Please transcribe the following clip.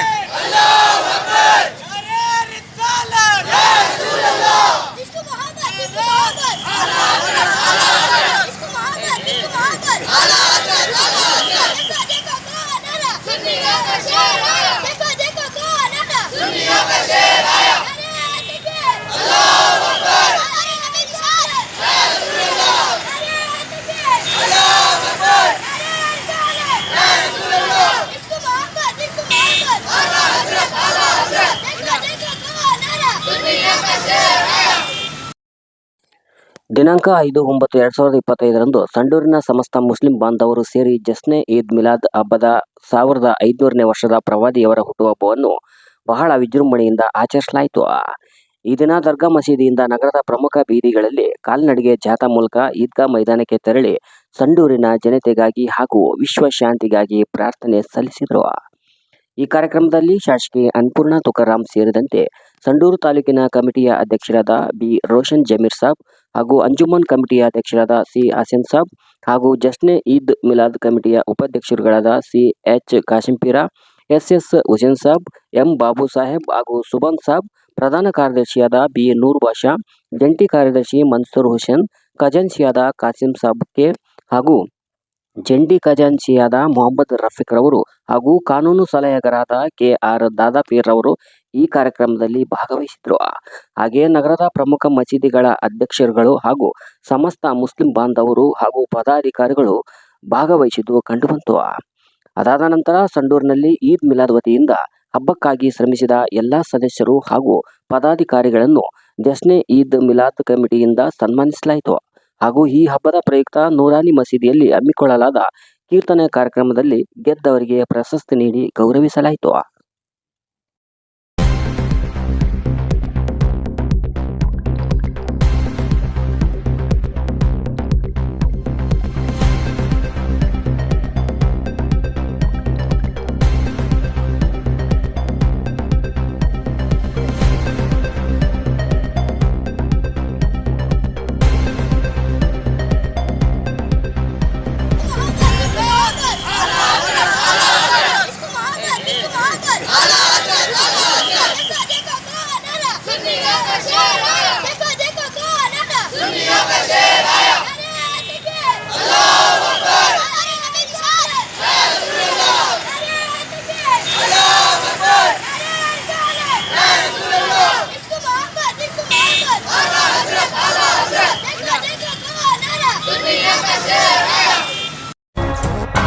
الكريم الله أكبر. شعار الرسالة يا رسول الله. ದಿನಾಂಕ ಐದು ಒಂಬತ್ತು ಎರಡ್ ಸಾವಿರದ ಇಪ್ಪತ್ತೈದರಂದು ಸಂಡೂರಿನ ಸಮಸ್ತ ಮುಸ್ಲಿಂ ಬಾಂಧವರು ಸೇರಿ ಜಸ್ನೆ ಈದ್ ಮಿಲಾದ್ ಹಬ್ಬದ ಸಾವಿರದ ಐದುನೂರನೇ ವರ್ಷದ ಪ್ರವಾದಿಯವರ ಹುಟ್ಟುಹಬ್ಬವನ್ನು ಬಹಳ ವಿಜೃಂಭಣೆಯಿಂದ ಆಚರಿಸಲಾಯಿತು. ಈ ದಿನ ದರ್ಗಾ ಮಸೀದಿಯಿಂದ ನಗರದ ಪ್ರಮುಖ ಬೀದಿಗಳಲ್ಲಿ ಕಾಲ್ನಡಿಗೆ ಜಾಥಾ ಮೂಲಕ ಈದ್ಗಾ ಮೈದಾನಕ್ಕೆ ತೆರಳಿ ಸಂಡೂರಿನ ಜನತೆಗಾಗಿ ಹಾಗೂ ವಿಶ್ವ ಶಾಂತಿಗಾಗಿ ಪ್ರಾರ್ಥನೆ ಸಲ್ಲಿಸಿದರು. ಈ ಕಾರ್ಯಕ್ರಮದಲ್ಲಿ ಶಾಸಕಿ ಅನ್ನಪೂರ್ಣ ತುಕಾರಾಂ ಸೇರಿದಂತೆ ಸಂಡೂರು ತಾಲೂಕಿನ ಕಮಿಟಿಯ ಅಧ್ಯಕ್ಷರಾದ ಬಿ. ರೋಷನ್ ಜಮೀರ್ ಸಾಬ್ ಹಾಗೂ ಅಂಜುಮನ್ ಕಮಿಟಿಯ ಅಧ್ಯಕ್ಷರಾದ ಸಿ. ಹಸನ್ ಸಾಬ್ ಹಾಗೂ ಜಸ್ನೆ ಈದ್ ಮಿಲಾದ್ ಕಮಿಟಿಯ ಉಪಾಧ್ಯಕ್ಷರುಗಳಾದ C. H. Kashimpeera, S. S. Hussain Sab, M. Babu Saheb ಹಾಗೂ ಸುಬನ್ ಸಾಬ್, ಪ್ರಧಾನ ಕಾರ್ಯದರ್ಶಿಯಾದ ಬಿ. ನೂರ್ ಬಾಷಾ, ಜಂಟಿ ಕಾರ್ಯದರ್ಶಿ ಮನ್ಸೂರ್ ಹುಸೇನ್ ಖಜಾನ್ಸಿಯಾದ ಕಾಸಿಂ ಸಾಬ್ ಕೆ ಹಾಗೂ ಜಂಟಿ ಖಜಾಂಚಿಯಾದ ಮೊಹಮ್ಮದ್ ರಫೀಕ್ ರವರು ಹಾಗೂ ಕಾನೂನು ಸಲಹೆಗಾರಾದ ಕೆ ಆರ್ ದಾದಾಪೀರ್ ರವರು ಈ ಕಾರ್ಯಕ್ರಮದಲ್ಲಿ ಭಾಗವಹಿಸಿದ್ರು. ಹಾಗೆಯೇ ನಗರದ ಪ್ರಮುಖ ಮಸೀದಿಗಳ ಅಧ್ಯಕ್ಷರುಗಳು ಹಾಗೂ ಸಮಸ್ತ ಮುಸ್ಲಿಂ ಬಾಂಧವರು ಹಾಗೂ ಪದಾಧಿಕಾರಿಗಳು ಭಾಗವಹಿಸಿದ್ದು ಕಂಡುಬಂತು. ಅದಾದ ನಂತರ ಸಂಡೂರಿನಲ್ಲಿ ಈದ್ ಮಿಲಾದ್ ವತಿಯಿಂದ ಹಬ್ಬಕ್ಕಾಗಿ ಶ್ರಮಿಸಿದ ಎಲ್ಲ ಸದಸ್ಯರು ಹಾಗೂ ಪದಾಧಿಕಾರಿಗಳನ್ನು ಜಸ್ನೆ ಈದ್ ಮಿಲಾದ್ ಕಮಿಟಿಯಿಂದ ಸನ್ಮಾನಿಸಲಾಯಿತು. ಹಾಗೂ ಈ ಹಬ್ಬದ ಪ್ರಯುಕ್ತ ನೂರಾನಿ ಮಸೀದಿಯಲ್ಲಿ ಹಮ್ಮಿಕೊಳ್ಳಲಾದ ಕೀರ್ತನೆ ಕಾರ್ಯಕ್ರಮದಲ್ಲಿ ಗೆದ್ದವರಿಗೆ ಪ್ರಶಸ್ತಿ ನೀಡಿ ಗೌರವಿಸಲಾಯಿತು.